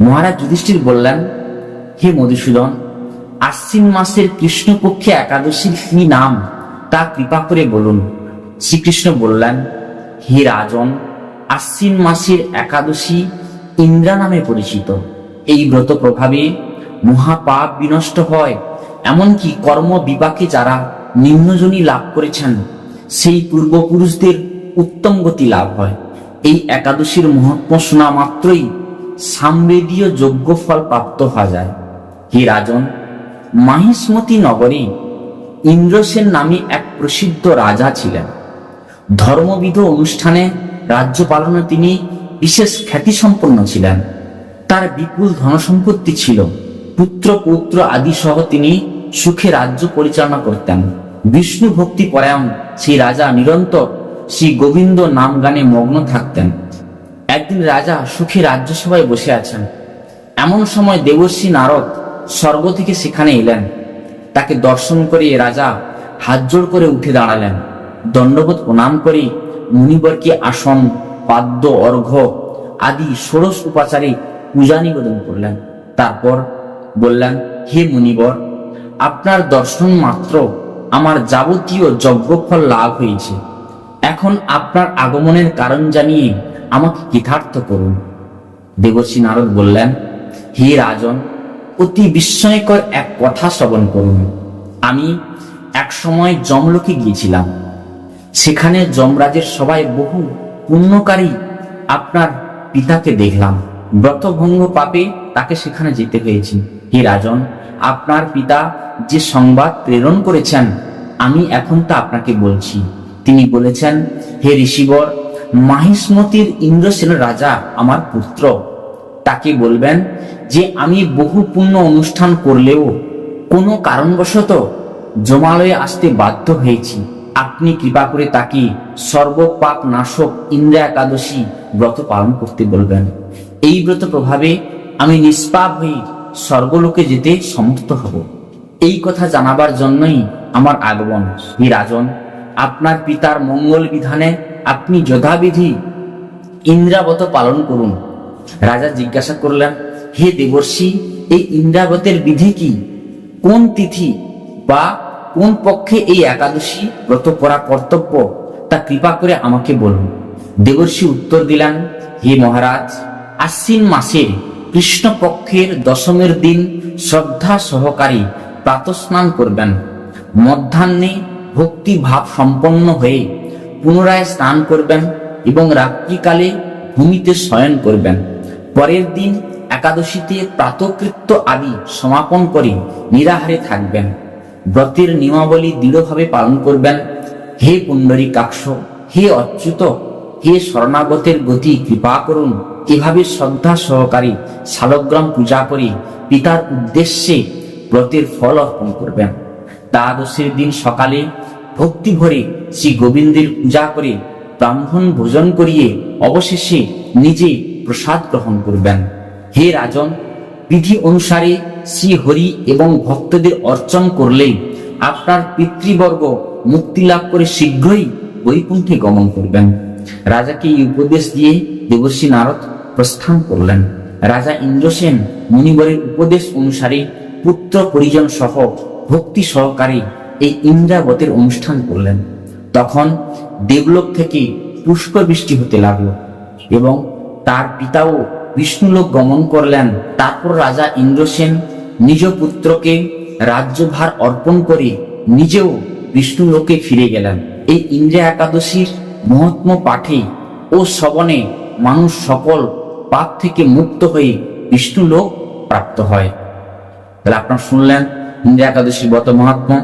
মহারাজ যুধিষ্ঠির বললেন, হে মধুসূদন, আশ্বিন মাসের কৃষ্ণপক্ষে একাদশীর কি নাম, তা কৃপা করে বলুন। শ্রীকৃষ্ণ বললেন, হে রাজন, আশ্বিন মাসের একাদশী ইন্দ্রা নামে পরিচিত। এই ব্রত প্রভাবে মহাপাপ বিনষ্ট হয়, এমনকি কর্ম বিপাকে যারা নিম্নজনী লাভ করেছেন, সেই পূর্বপুরুষদের উত্তম গতি লাভ হয়। এই একাদশীর মহাত্ম শোনা মাত্রই সামবেদীয় যোগ্য ফল প্রাপ্ত হওয়া যায়। হে রাজন, মাহিষ্মতি নগরী ইন্দ্রসেন নামে এক প্রসিদ্ধ রাজা ছিলেন। ধর্মবিধ অনুষ্ঠানে রাজ্য পালনে তিনি বিশেষ খ্যাতিসম্পন্ন ছিলেন। তার বিপুল ধনসম্পত্তি ছিল। পুত্র পুত্র আদি সহ তিনি সুখে রাজ্য পরিচালনা করতেন। বিষ্ণু ভক্তি পরায়ণ সেই রাজা নিরন্তর শ্রী গোবিন্দ নাম গানে মগ্ন থাকতেন। একদিন রাজা সুখী রাজ্যসভায় বসে আছেন। এমন সময় দেবর্ষী নারদ স্বর্গ থেকে সেখানে এলেন। তাকে দর্শন করে রাজা হাত জোড় করে উঠে দাঁড়ালেন। দণ্ডবোধ প্রণাম করে মুনিবরকে আসন, পাদ্য অর্ঘ্য আদি ষোড়শ উপাচারে পূজা নিবেদন করলেন। তারপর বললেন, হে মুনিবর, আপনার দর্শন মাত্র, আমার যাবতীয় যজ্ঞফল লাভ হয়েছে। এখন আপনার আগমনের কারণ জানিয়ে আমাকে কৃতার্থ করুন। দেবর্ষী নারদ বললেন, হে রাজন, অতি বিস্ময়কর এক কথা শ্রবণ করুন। আমি এক সময় জমলোকে গিয়েছিলাম। সেখানে যমরাজের সবাই বহু পুণ্যকারী আপনার পিতাকে দেখলাম। ব্রতভঙ্গ পাপে তাকে সেখানে যেতে হয়েছে। হে রাজন, আপনার পিতা যে সংবাদ প্রেরণ করেছেন, আমি এখন তা আপনাকে বলছি। তিনি বলেছেন, হে ঋষিবর মাহিষ্মতির ইন্দ্রসেন রাজা আমার পুত্র। তাকে বলবেন যে, আমি বহু পুণ্য অনুষ্ঠান করলেও কোনো কারণবশত জমালয়ে আসতে বাধ্য হয়েছি। আপনি কৃপা করে তাকে সর্বপাপ নাশক ইন্দ্রা একাদশী ব্রত পালন করতে বলবেন। এই ব্রত প্রভাবে আমি নিষ্পাপ হয়ে স্বর্গলোকে যেতে সমর্থ হব। এই কথা জানাবার জন্যই আমার আগমন। হে রাজন, আপনার পিতার মঙ্গল বিধানে আপনি যথাবিধি ইন্দ্রাবত পালন করুন। রাজা জিজ্ঞাসা করলেন, হে দেবর্ষি, এই ইন্দ্রাবতের বিধি কি? কোন তিথি বা কোন পক্ষে এই একাদশী ব্রত করা কর্তব্য? তা কৃপা করে আমাকে বলুন। দেবর্ষি উত্তর দিলেন, হে মহারাজ, আশ্বিন মাসের কৃষ্ণপক্ষের দশমের দিন শ্রদ্ধা সহকারী প্রাতস্নান করবেন। মধ্যাহ্নে ভক্তি ভাব সম্পন্ন হয়ে পুনরায় স্নান করবেন এবং রাত্রিকালে ভূমিতে শয়ন করবেন। পরের দিন একাদশীতে প্রাতকৃত্য আদি সমাপন করে নিরাহারে থাকবেন। ব্রতের নিয়মাবলী দৃঢ়ভাবে পালন করবেন। হে পুণ্ডরী কাক্ষ, হে অচ্যুত, হে শরণাগতের গতি, কৃপা করুন। এভাবে শ্রদ্ধা সহকারী শালগ্রাম পূজা করে পিতার উদ্দেশ্যে ব্রতের ফল অর্পণ করবেন। দ্বাদশের দিন সকালে ভক্তি ভরে শ্রী গোবিন্দের পূজা করে ব্রাহ্মণ ভোজন করিয়ে অবশেষে নিজে প্রসাদ গ্রহণ করবেন। হে রাজন, বিধি অনুসারে শ্রী হরি এবং ভক্তদের অর্চন করলেই আপনার পিতৃবর্গ মুক্তি লাভ করে শীঘ্রই বৈকুণ্ঠে গমন করবেন। রাজাকে এই উপদেশ দিয়ে দেবর্ষী নারদ প্রস্থান করলেন। রাজা ইন্দ্রসেন মুনিবরের উপদেশ অনুসারে পুত্র পরিজন সহ ভক্তি সহকারে এই ইন্দ্রাবতের অনুষ্ঠান করলেন। তখন দেবলোক থেকে পুষ্প বৃষ্টি হতে লাগল এবং তার পিতাও বিষ্ণুলোক গমন করলেন। তারপর রাজা ইন্দ্রসেন নিজ পুত্রকে রাজ্যভার অর্পণ করে নিজেও বিষ্ণুলোকে ফিরে গেলেন। এই ইন্দ্রা একাদশীর মহাত্ম পাঠে ও শ্রবণে মানুষ সকল পাপ থেকে মুক্ত হয়ে বিষ্ণুলোক প্রাপ্ত হয়। তাহলে আপনারা শুনলেন ইন্দ্রিয়া একাদশীর ব্রত মহাত্মা।